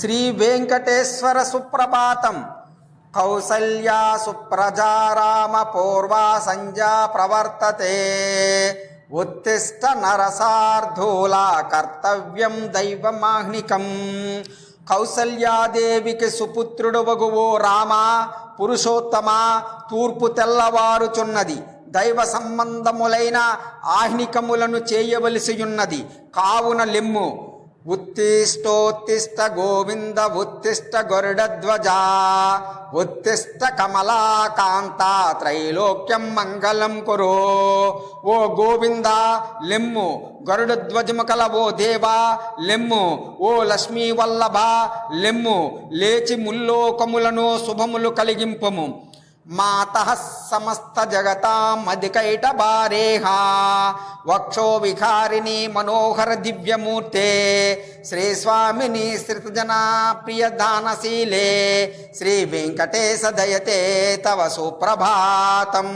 శ్రీ వెంకటేశ్వర సుప్రభాతం కౌసల్యా సుప్రజారామ పూర్వా సంధ్యా ప్రవర్తతే ఉత్తిష్ట నరసార్ధూల కర్తవ్యం దైవమాహ్నికం కౌసల్యాదేవికి సుపుత్రుడు వగువో రామ పురుషోత్తమ తూర్పు తెల్లవారుచున్నది. దైవ సంబంధములైన ఆహ్నికములను చేయవలసియున్నది. కావున లెమ్ము ఉత్తిష్టోత్తిష్ట గోవింద ఉత్తిష్ట గరుడధ్వజా ఉత్తిష్ట కమలాకాంత త్రైలోక్యం మంగళం కురో. ఓ గోవింద లెమ్ము గరుడధ్వజము కల ఓ దేవా లెమ్ము. ఓ లక్ష్మీ వల్లభ లెమ్ము లేచి ముల్లోకములను శుభములు కలిగింపము. మాత సమస్త జగతామధికైట బారేహ వక్షో విహారిణి మనోహర దివ్యమూర్తే. శ్రీ స్వామిని శ్రితజనా ప్రియ దానశీలే శ్రీ వెంకటేశ దయతే తవ సుప్రభాతం.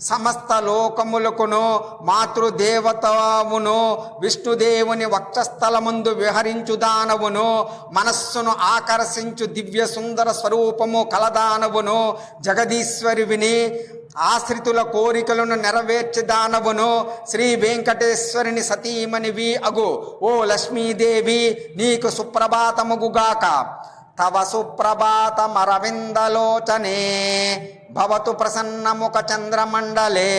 సమస్త లోకములకును మాతృదేవతవును విష్ణుదేవుని వక్షస్థలమందు విహరించు దానవును మనస్సును ఆకర్షించు దివ్య సుందర స్వరూపము కలదానవును జగదీశ్వరివిని ఆశ్రితుల కోరికలను నెరవేర్చదానవును శ్రీ వెంకటేశ్వరుని సతీమణివి అగు. ఓ లక్ష్మీదేవి నీకు సుప్రభాతముగుగాక. తవ సుప్రభాతమరవిందలోచనే. భవతు ప్రసన్నముఖ చంద్రమండలే.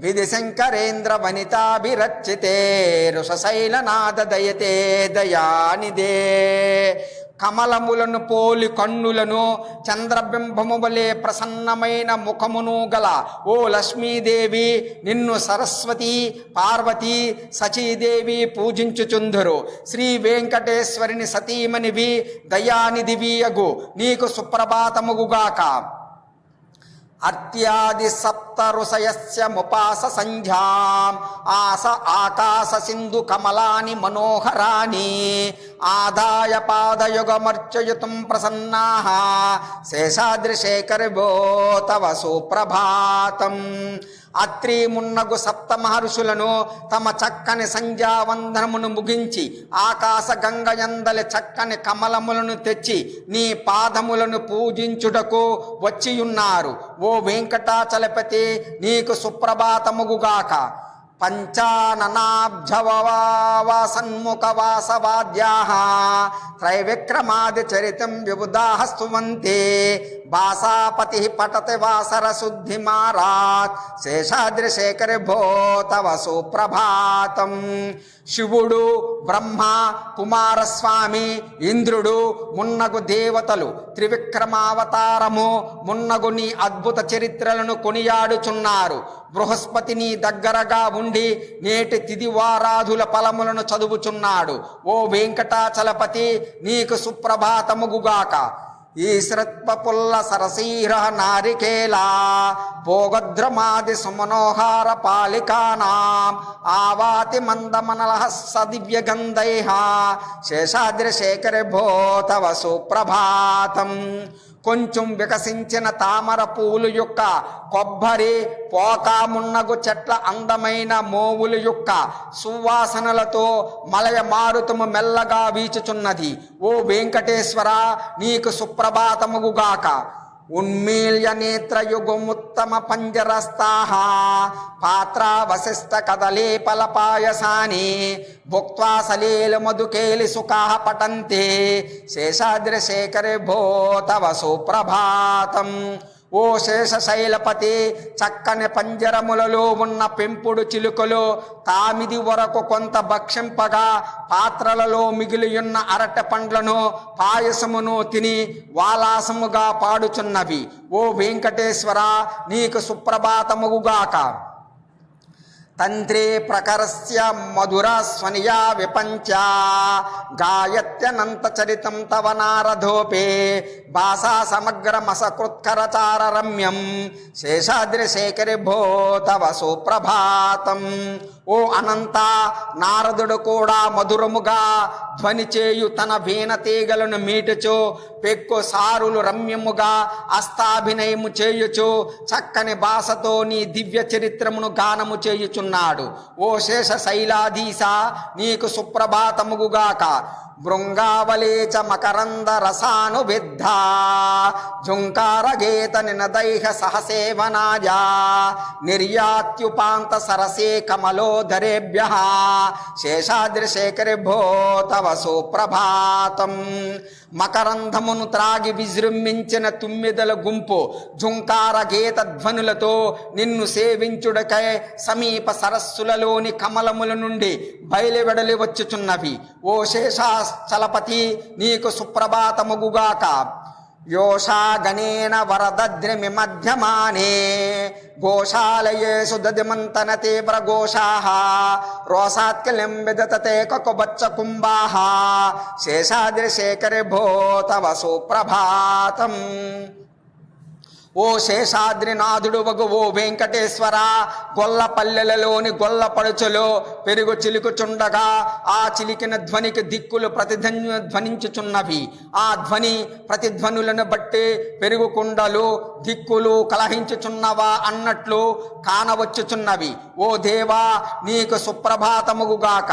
విధి శంకరేంద్ర వనితాభిరచితే రుషశైలనాథ దయతే దయానిదే. కమలములను పోలి కన్నులను చంద్రబింబము వలె ప్రసన్నమైన ముఖమును గల ఓ లక్ష్మీదేవి నిన్ను సరస్వతి పార్వతి సచీదేవి పూజించుచుందురు. శ్రీ వెంకటేశ్వరిని సతీమణివి దయానిధివి అగు. నీకు సుప్రభాతముగుగాక. అర్త్యాది సప్త ఋషయస్య ముపాస సంధ్యాం. ఆస ఆకాశ సింధు కమలాని మనోహరాని ఆదాయ పాదయుగమర్చయుతం ప్రసన్నా. శేషాద్రిశేఖర భో తవ సుప్రభాతం. అత్రి మున్నగు సప్త మహర్షులను తమ చక్కని సంధ్యావందనమును ముగించి ఆకాశ గంగయందలి చక్కని కమలములను తెచ్చి నీ పాదములను పూజించుటకు వచ్చియున్నారు. ఓ వెంకటాచలపతి నీకు సుప్రభాతముగుగాక. పంచాననాబ్జవసన్ముఖ వాసవాద్యా త్రైవిక్రమాది చరితం విబుధాః స్తువంతే భాసాపతి పటతి వాసరశుద్ధిమారాత్ శుద్ధి శేషాద్రిశేఖరి భో తవ సుప్రభాతం శివుడు బ్రహ్మ కుమారస్వామి ఇంద్రుడు మున్నగు దేవతలు త్రివిక్రమావతారము మున్నగు నీ అద్భుత చరిత్రలను కొనియాడుచున్నారు. బృహస్పతి నీ దగ్గరగా ఉండి నేటి తిదివారాధుల ఫలములను చదువుచున్నాడు. ఓ వెంకటాచలపతి నీకు సుప్రభాతముగుగాక. ఈ శ్రత్పపుల్ల సరసీర నారికేలా పోగద్రమాది సుమనోహార పాలికానాం ఆవాతి మందమనల సదివ్య గంధై శేషాద్రిశేఖర భో తవ సుప్రభాతం కొంచెం వికసించిన తామర పూలు యొక్క కొబ్బరి పోకామున్నగు చెట్ల అందమైన మోవులు యొక్క సువాసనలతో మలయ మారుతము మెల్లగా వీచుచున్నది. ఓ వెంకటేశ్వర నీకు సుప్రభాతముగుగాక. ఉన్మీల్య నేత్రయుగముత్తమ పంజరస్తాహ పాత్ర వశిష్ట కదలీపల పాయసాని భుక్వా సలీల మధుకేలి సుఖా పటంతే శేషాద్రిశేఖరే భో తవ సుప్రభాతం ఓ శేషశైలపతి చక్కని పంజరములలో ఉన్న పెంపుడు చిలుకలు తామిది వరకు కొంత భక్షింపగా పాత్రలలో మిగిలియున్న అరటి పండ్లను పాయసమును తిని వాలాసముగా పాడుచున్నవి. ఓ వెంకటేశ్వర నీకు సుప్రభాతముగుగాక. తంత్రే ప్రకరస్య మధుర స్వనియా విపంచ గాయత్యనంత చరితం తవ నారధోపే భాషా సమగ్ర మసకృత్కరచార రమ్యం శేషాద్రిశేఖరి భో తవ సుప్రభాతం. ఓ అనంత నారదుడు కూడా మధురముగా ధ్వని చేయు తన వీణ తీగలను మీటుచు పెక్కు సారులు రమ్యముగా అస్తాభినయము చేయుచు చక్కని భాషతో నీ దివ్య చరిత్రమును గానము చేయుచున్నాడు ఓ శేష శైలాధీశ నీకు సుప్రభాతముగుగాక. భృంగావళీ చ మకరంద రసానుబిద్ధ జుంకారగేత నినదైహ సహసేవనాయ నిర్యాత్యుపాంత సరసే కమలోధరేభ్య శేషాద్రిశేఖరి భో తవ సుప్రభాతం. మకరంధమును త్రాగి విజృంభించిన తుమ్మిదల గుంపు జుంకార గీత ధ్వనులతో నిన్ను సేవించుడకై సమీప సరస్సులలోని కమలముల నుండి బయలువెడలి వచ్చుచున్నవి. ఓ శేషాచలపతి నీకు సుప్రభాతముగుగాక యోషా గణేన వరదద్రిమి మధ్యమానే గోశాలయేషు దదిమంతన తీవ్ర ఘోషాః రోసాత్కలిం విదతతే కకుబచ్చ కుంభాః శేషాద్రిశేఖరి భో తవ సుప్రభాతం ఓ శేషాద్రినాథుడు వగు ఓ వెంకటేశ్వర గొల్ల పల్లెలలోని గొల్ల పడుచులో పెరుగు చిలుకుచుండగా ఆ చిలికిన ధ్వనికి దిక్కులు ప్రతిధ్వని ధ్వనించుచున్నవి. ఆ ధ్వని ప్రతిధ్వనులను బట్టి పెరుగు కుండలు దిక్కులు కలహించుచున్నవా అన్నట్లు కానవచ్చుచున్నవి. ఓ దేవా నీకు సుప్రభాతముగుగాక.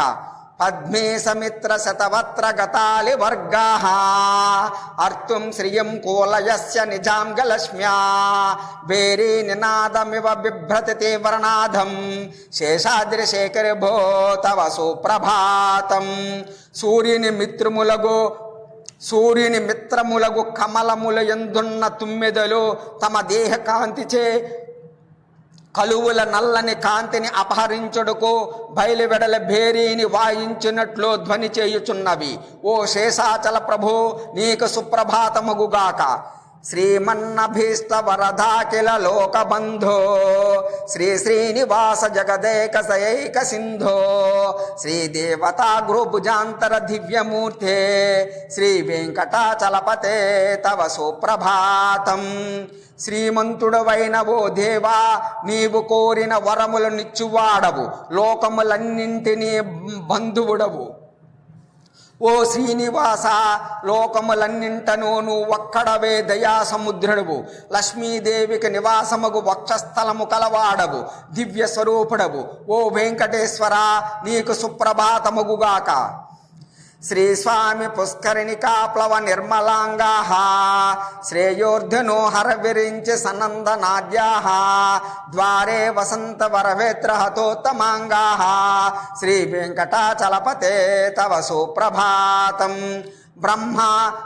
పద్మే సమిత్ర శతవత్ర గతాలి వర్గా. అర్తుం శ్రియం కోలయస్య నిజాంగలక్ష్మ్యా వేరే నినాదమివ బిభ్రతి తీవ్రనాథం శేషాద్రిశేఖరి భో తవ సుప్రభాతం. సూర్యుని మిత్రములగు సూర్యుని మిత్రములగు కమలముల ఎందున్న తుమ్మెదలు తమ దేహకాంతిచే కలువుల నల్లని కాంతిని అపహరించుడుకు బయలువెడల భేరీని వాయించినట్లు ధ్వని చేయుచున్నవి. ఓ శేషాచల ప్రభు నీకు సుప్రభాతముగుగాక. శ్రీమన్నభీష్ట వరదాకిల లోకబంధో శ్రీ శ్రీనివాస జగదేక సయైక సింధో శ్రీదేవతా గృభుజాంతర దివ్యమూర్తే శ్రీ వెంకటాచలపతే తవ సుప్రభాతం. శ్రీమంతుడవైన ఓ దేవా నీవు కోరిన వరములు నిచ్చువాడవు. లోకములన్నింటినీ బంధువుడవు. ఓ శ్రీనివాస లోకములన్నింటను నువ్వు ఒక్కడవే దయా సముద్రుడవు లక్ష్మీదేవికి నివాసముకు వక్షస్థలము కలవాడవు దివ్య స్వరూపుడవు ఓ వెంకటేశ్వర నీకు సుప్రభాతముగుగాక. శ్రీ స్వామి పుష్కరిణికా ప్లవ నిర్మలాంగా శ్రేయోర్ధనో హర విరించి సనందనాద్యా ద్వారే వసంత వరవేత్ర హతోత్తమాంగా శ్రీ వెంకటాచలపతే తవ సుప్రభాతం. బ్రహ్మ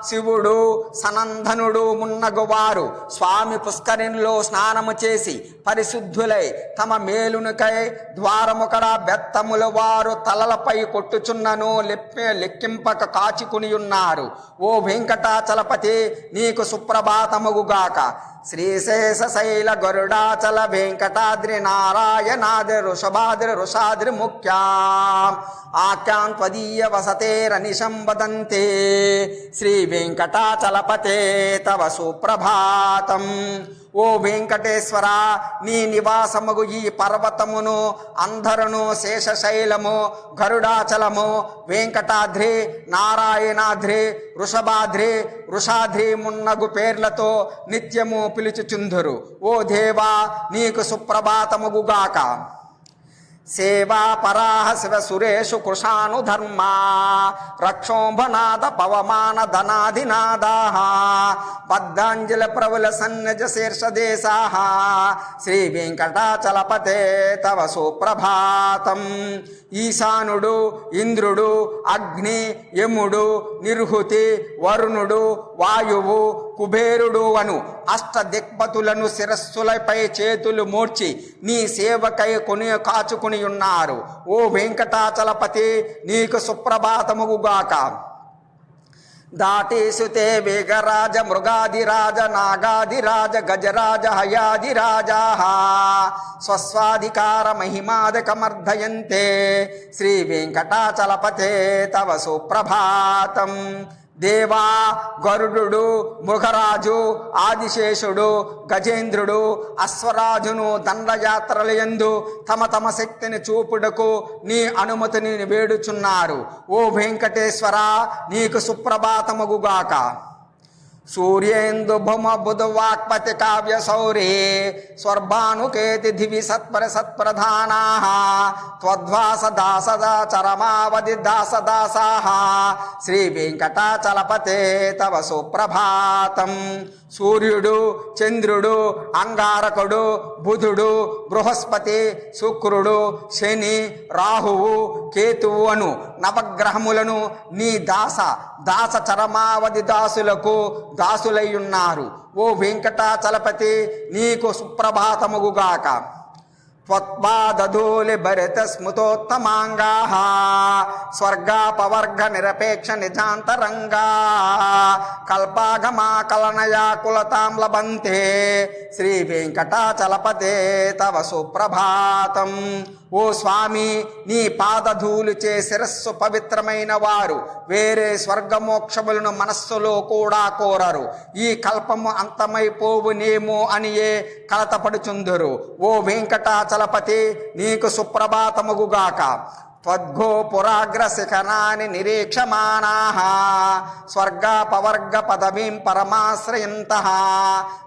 శివుడు సనందనుడు మున్నగువారు స్వామి పుష్కరిణిలో స్నానము చేసి పరిశుద్ధులై తమ మేలునుకై ద్వారముకడ బెత్తముల వారు తలలపై కొట్టుచున్నను లెప్పే లెక్కింపక కాచుకుని ఉన్నారు ఓ వెంకటాచలపతి నీకు సుప్రభాతముగుగాక. శ్రీశేష శైల గరుడాచల వెంకటాద్రి నారాయణాద్రి ఋషభాద్రి ఋషాద్రి ముఖ్యాం. ఆఖ్యాం త్వదీయ వసతేరనిశం వదంతే శ్రీ వెంకటాచలపతే తవ సుప్రభాతం. ఓ వెంకటేశ్వర నీ నివాసముగు ఈ పర్వతమును అంధరును శేషశైలము గరుడాచలము వెంకటాద్రి నారాయణాద్రి వృషభాద్రి వృషాద్రి మున్నగు పేర్లతో నిత్యము పిలుచుచుందురు. ఓ దేవా నీకు సుప్రభాతముగుగాక. సేవాపరాహ శివ సురేషు కృషాను ధర్మా రక్షోంభనాద పవమాన ధనాధినాదా బద్ధాంజలి ప్రబుల సన్నజ శీర్షదేశా శ్రీ వెంకటాచలపతే తవ సుప్రభాతం ఈశానుడు ఇంద్రుడు అగ్ని యముడు నిర్హుతి వరుణుడు వాయువు కుబేరుడు అను అష్ట దిక్పతులను శిరస్సులపై చేతులు మూర్చి నీ సేవకై కొని కాచుకుని ఉన్నారు. ఓ వెంకటాచలపతి నీకు సుప్రభాతముగుగాక దాటేసుతే వేగరాజ మృగాదిరాజ నాగాదిరాజ గజరాజ హయాదిరాజా. స్వస్వాధికార మహిమాదకమర్ధయంతే శ్రీ వెంకటాచలపతే తవ సుప్రభాతం. దేవా గరుడు మృగరాజు ఆదిశేషుడు గజేంద్రుడు అశ్వరాజును దండయాత్రలయందు తమ తమ శక్తిని చూపుటకు నీ అనుమతిని వేడుచున్నారు. ఓ వెంకటేశ్వర నీకు సుప్రభాతముగుగాక. సూర్యేందు భుమ బుధ వాక్పతి కావ్య సౌరే స్వర్భానుకేతి సత్పర సత్ప్రధానా త్వద్వాస దాసదా చరమావధి దాస దాసా శ్రీ వెంకటాచలపతే తవ సుప్రభాతం. సూర్యుడు చంద్రుడు అంగారకుడు బుధుడు బృహస్పతి శుక్రుడు శని రాహువు కేతువు అను నవగ్రహములను నీ దాస దాస చరమావధి దాసులకు దాసులయ్యున్నారు. ఓ వెంకటాచలపతి నీకు సుప్రభాతముగుగాక. త్వత్పాదధూలి భరిత స్మృతోత్తమాంగా స్వర్గాపవర్గ నిరపేక్ష నిజాంతరంగా. కల్పాగమా కలనయా కులతాం లభంతే శ్రీ వెంకటాచలపతే తవ సుప్రభాతం. ఓ స్వామి నీ పాదధూలుచే శిరస్సు పవిత్రమైన వారు. వేరే స్వర్గమోక్షములను మనస్సులో కూడా కోరరు. ఈ కల్పము అంతమైపోవునేమో అనియే కలతపడుచుందురు. ఓ వెంకటాచలపతి నీకు సుప్రభాతముగుగాక. త్వద్గోపురాగ్రశిఖరాన్ని నిరీక్షమానా స్వర్గాపవర్గ పదవీం పరమాశ్రయంత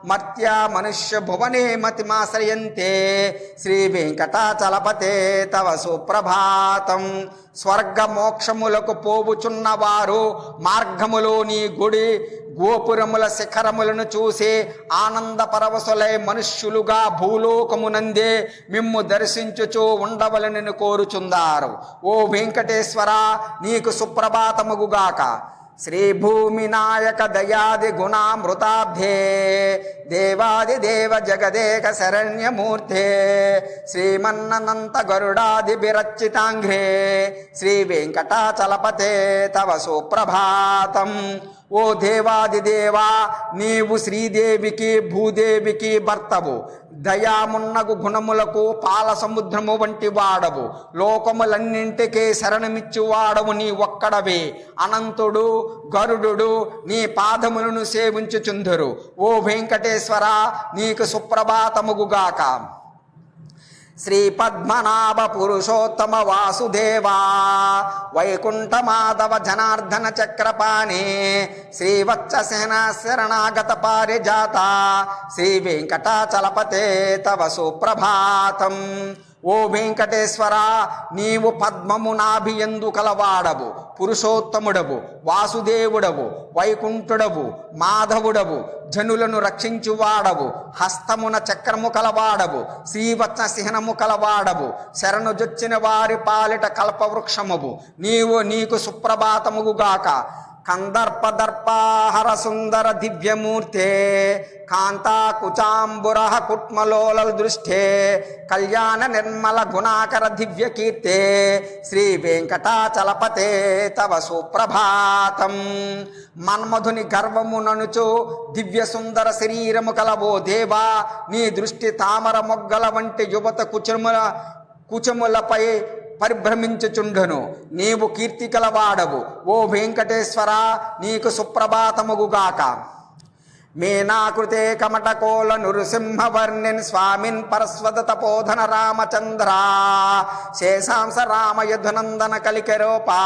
మర్త్యా మనుష్య భువనే మతిమాశ్రయంతే శ్రీ వెంకటాచలపతే తవ సుప్రభాతం. స్వర్గ మోక్షములకు పోవుచున్నవారు మార్గములో నీ గుడి గోపురముల శిఖరములను చూసి ఆనంద పరవశులై మనుష్యులుగా భూలోకమునందే మిమ్ము దర్శించుచూ ఉండవలనని కోరుచుందారు. ఓ వెంకటేశ్వర నీకు సుప్రభాతముగుగాక. శ్రీ నాయక దయాది గుణామృతాబ్ధే దేవాది దేవ జగదేక శరణ్యమూర్తే శ్రీమన్ననంత గరుడాది బిరచితాంఘ్రే శ్రీ వెంకటాచలపతే తవ సుప్రభాతం. ఓ దేవాదిదేవా నీవు శ్రీదేవికి భూదేవికి భర్తవు. దయామున్నగు గుణములకు పాల సముద్రము వంటి వాడవు. లోకములన్నింటికీ శరణమిచ్చి వాడవు నీ ఒక్కడవే. అనంతుడు గరుడు నీ పాదములను సేవించుచుందురు. ఓ వెంకటేశ్వర నీకు సుప్రభాతముగుగాక. శ్రీ పద్మనాభ పురుషోత్తమ వాసుదేవా వైకుంఠ మాధవ జనార్దన చక్రపాణి శ్రీవత్ససేన శరణాగత పారిజాత శ్రీ వెంకటాచలపతే తవ సుప్రభాతం ఓ వెంకటేశ్వర నీవు పద్మము నాభియందు కలవాడవు పురుషోత్తముడవు వాసుదేవుడవు వైకుంఠుడవు మాధవుడవు జనులను రక్షించువాడవు హస్తమున చక్రము కలవాడవు శ్రీవత్స సిహనము కలవాడవు శరణు జొచ్చిన వారి పాలిట కల్పవృక్షమువు నీవు నీకు సుప్రభాతముగుగాక కందర్పదర్పాహర సుందర దివ్యమూర్తే కాంతాకుచాంబుర కుట్మలోల దృష్టే కళ్యాణ నిర్మల గుణాకర దివ్య కీర్తే శ్రీ వెంకటాచలపతే తవ సుప్రభాతం. మన్మధుని గర్వముననుచు దివ్య సుందర శరీరము కలవో దేవా నీ దృష్టి తామర మొగ్గల వంటి యువత కుచముల కుచములపై పరిభ్రమించుచుండును. నీవు కీర్తి కలవాడవు. ఓ వెంకటేశ్వర నీకు సుప్రభాతముగుగాక. మీనాకృతే కమటకోల నృసింహవర్ణిన్ స్వామిన్ పరస్వద తపోధన రామచంద్ర. శేషాంశ రామయధునందన కలికరూపా.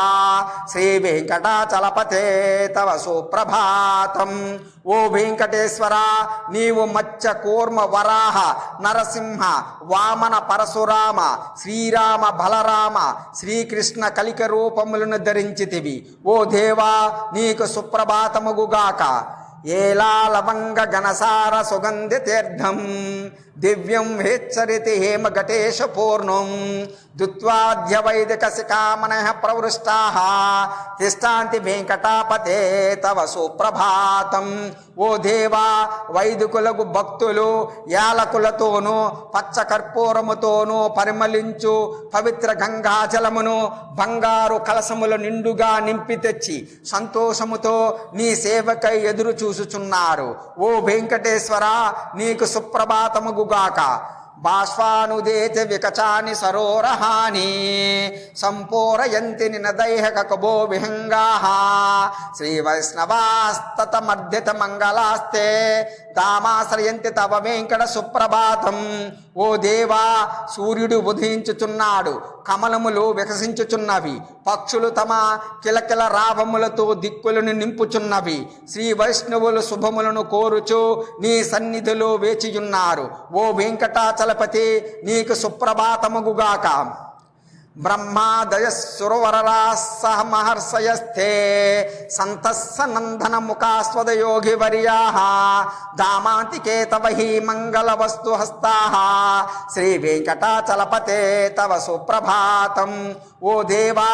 శ్రీ వెంకటాచలపతే తవ సుప్రభాతం. ఓ వెంకటేశ్వర నీవు మత్స్య కూర్మ వరాహ నరసింహ వామన పరశురామ శ్రీరామ బలరామ శ్రీకృష్ణ కలిక రూపములను ధరించితివి. ఓ దేవా నీకు సుప్రభాతముగుగాక. ఏలా లవంగ సుగంధి తీర్థం దివ్యం హేచ్చరితి హేమ ఘటేశ పూర్ణం. దుత్వాద్య వైదిక శిఖామణ ప్రవృష్టా. తిష్టాంతి వెంకటాపతే తవ సుప్రభాతం. ఓ దేవా వైదికులకు భక్తులు యాలకులతోనూ పచ్చ కర్పూరముతోనూ పరిమళించు పవిత్ర గంగాజలమును బంగారు కలసముల నిండుగా నింపి తెచ్చి సంతోషముతో నీ సేవకై ఎదురు చూసుచున్నారు. ఓ వెంకటేశ్వర నీకు సుప్రభాతముగుగాక. బాష్పానుదేత వికచాని సరోరహాని సంపూరయంతి నినదైహ కబో విహంగాహా. శ్రీ వైష్ణవాస్తత మధ్యత మంగళాస్తే తామాశ్రయంతి తవ వెంకట సుప్రభాతం. ఓ దేవా సూర్యుడు ఉదయించుచున్నాడు కమలములు వికసించుచున్నవి పక్షులు తమ కిలకిల రావములతో దిక్కులను నింపుచున్నవి. శ్రీ వైష్ణవులు శుభములను కోరుచు నీ సన్నిధిలో వేచియున్నారు. ఓ వెంకటాచలపతి నీకు సుప్రభాతముగుగాక. బ్రహ్మాదయ సురవరరా సహ మహర్షయస్థే. సంతస్సనందన ముఖాస్వద యోగి వర్యా దామాంతికే తవ హి మంగళ వస్తు హస్తా శ్రీ వెంకటాచలపతే తవ సుప్రభాతం. ఓ దేవా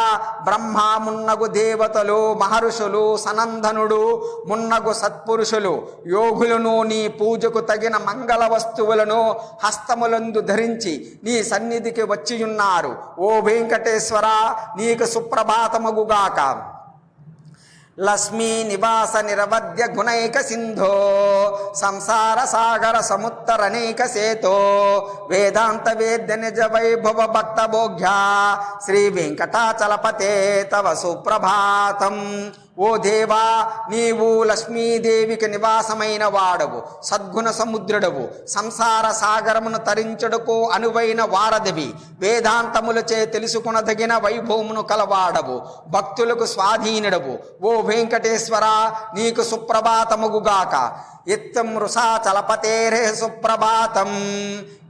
బ్రహ్మ మున్నగు దేవతలు మహర్షులు సనందనుడు మున్నగు సత్పురుషులు యోగులను నీ పూజకు తగిన మంగళ వస్తువులను హస్తములందు ధరించి నీ సన్నిధికి వచ్చియున్నారు. ఓ వెంకటేశ్వర నీకు సుప్రభాతమగుగాక. లక్ష్మీ నివాస నిరవధ్య గుణైక సింధో సంసార సాగర సముత్తరనైక సేతో వేదాంత వేద్య నిజ వైభవ భక్త భోగ్య శ్రీ వెంకటాచలపతే తవ సుప్రభాతం. ఓ దేవా నీవు లక్ష్మీదేవికి నివాసమైన వాడవు సద్గుణ సముద్రుడవు సంసార సాగరమును తరించుటకు అనువైన వారధివి వేదాంతములచే తెలుసుకునదగిన వైభవమును కలవాడవు భక్తులకు స్వాధీనుడవు. ఓ వెంకటేశ్వర నీకు సుప్రభాతముగుగాక. ఇత్తం రుసా చలపతేరే సుప్రభాతం.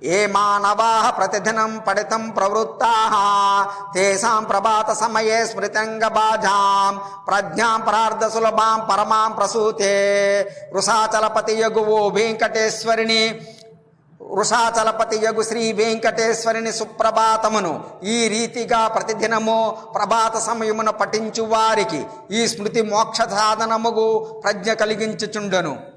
ఏ మానవా ప్రతిదినం పఠితం ప్రవృత్తా. తేషాం ప్రభాత సమయే స్మృతంగబాజాం ప్రజ్ఞాం ప్రార్థ సులభాం పరమాం ప్రసూతే. వృషాచలపతి యగువో వెంకటేశ్వరిని. వృషాచలపతి యగు శ్రీ వెంకటేశ్వరిని సుప్రభాతమును ఈ రీతిగా ప్రతిదినము ప్రభాత సమయమున పఠించు వారికి ఈ స్మృతి మోక్ష సాధనముగు ప్రజ్ఞ కలిగించుచుండను.